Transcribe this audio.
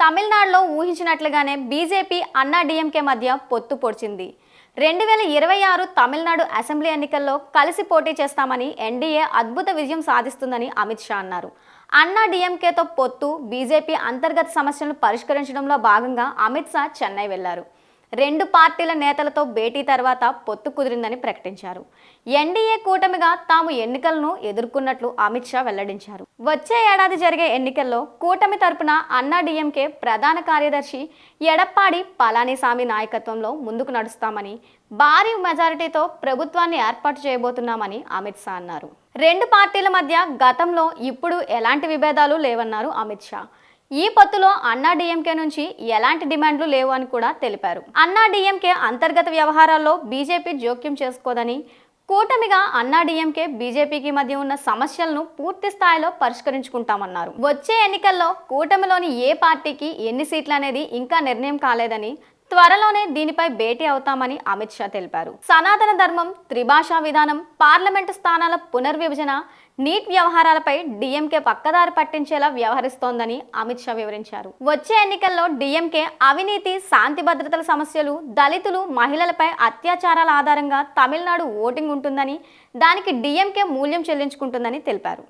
తమిళనాడులో ఊహించినట్లుగానే బీజేపీ అన్నా డిఎంకే మధ్య పొత్తు పొడిచింది. రెండు వేల ఇరవై ఆరు తమిళనాడు అసెంబ్లీ ఎన్నికల్లో కలిసి పోటీ చేస్తామని ఎన్డీఏ అద్భుత విజయం సాధిస్తుందని అమిత్ షా అన్నారు. అన్నా డిఎంకేతో పొత్తు బీజేపీ అంతర్గత సమస్యలను పరిష్కరించడంలో భాగంగా అమిత్ షా చెన్నై వెళ్ళారు. రెండు పార్టీల నేతలతో భేటీ తర్వాత పొత్తు కుదిరిందని ప్రకటించారు. ఎన్డీఏ కూటమిగా తాము ఎన్నికలను ఎదుర్కొన్నట్లు అమిత్ షా వెల్లడించారు. వచ్చే ఏడాది జరిగే ఎన్నికల్లో కూటమి తరపున అన్నా డిఎంకే ప్రధాన కార్యదర్శి ఎడప్పాడి పళనిసామి నాయకత్వంలో ముందుకు నడుస్తామని భారీ మెజారిటీతో ప్రభుత్వాన్ని ఏర్పాటు చేయబోతున్నామని అమిత్ షా అన్నారు. రెండు పార్టీల మధ్య గతంలో ఇప్పుడు ఎలాంటి విభేదాలు లేవన్నారు అమిత్ షా. ఈ పత్తులో అన్నా డిఎంకే నుంచి ఎలాంటి డిమాండ్లు లేవు అని కూడా తెలిపారు. అన్నా డిఎంకే అంతర్గత వ్యవహారాల్లో బీజేపీ జోక్యం చేసుకోదని కూటమిగా అన్నా డిఎంకే బీజేపీకి మధ్య ఉన్న సమస్యలను పూర్తి స్థాయిలో పరిష్కరించుకుంటామన్నారు. వచ్చే ఎన్నికల్లో కూటమిలోని ఏ పార్టీకి ఎన్ని సీట్లు అనేది ఇంకా నిర్ణయం కాలేదని త్వరలోనే దీనిపై భేటీ అవుతామని అమిత్ షా తెలిపారు. సనాతన ధర్మం త్రిభాషా విధానం పార్లమెంటు స్థానాల పునర్విభజన నీట్ వ్యవహారాలపై డిఎంకే పక్కదారి పట్టించేలా వ్యవహరిస్తోందని అమిత్ షా వివరించారు. వచ్చే ఎన్నికల్లో డిఎంకే అవినీతి శాంతి భద్రతల సమస్యలు దళితులు మహిళలపై అత్యాచారాల ఆధారంగా తమిళనాడు ఓటింగ్ ఉంటుందని దానికి డిఎంకే మూల్యం చెల్లించుకుంటుందని తెలిపారు.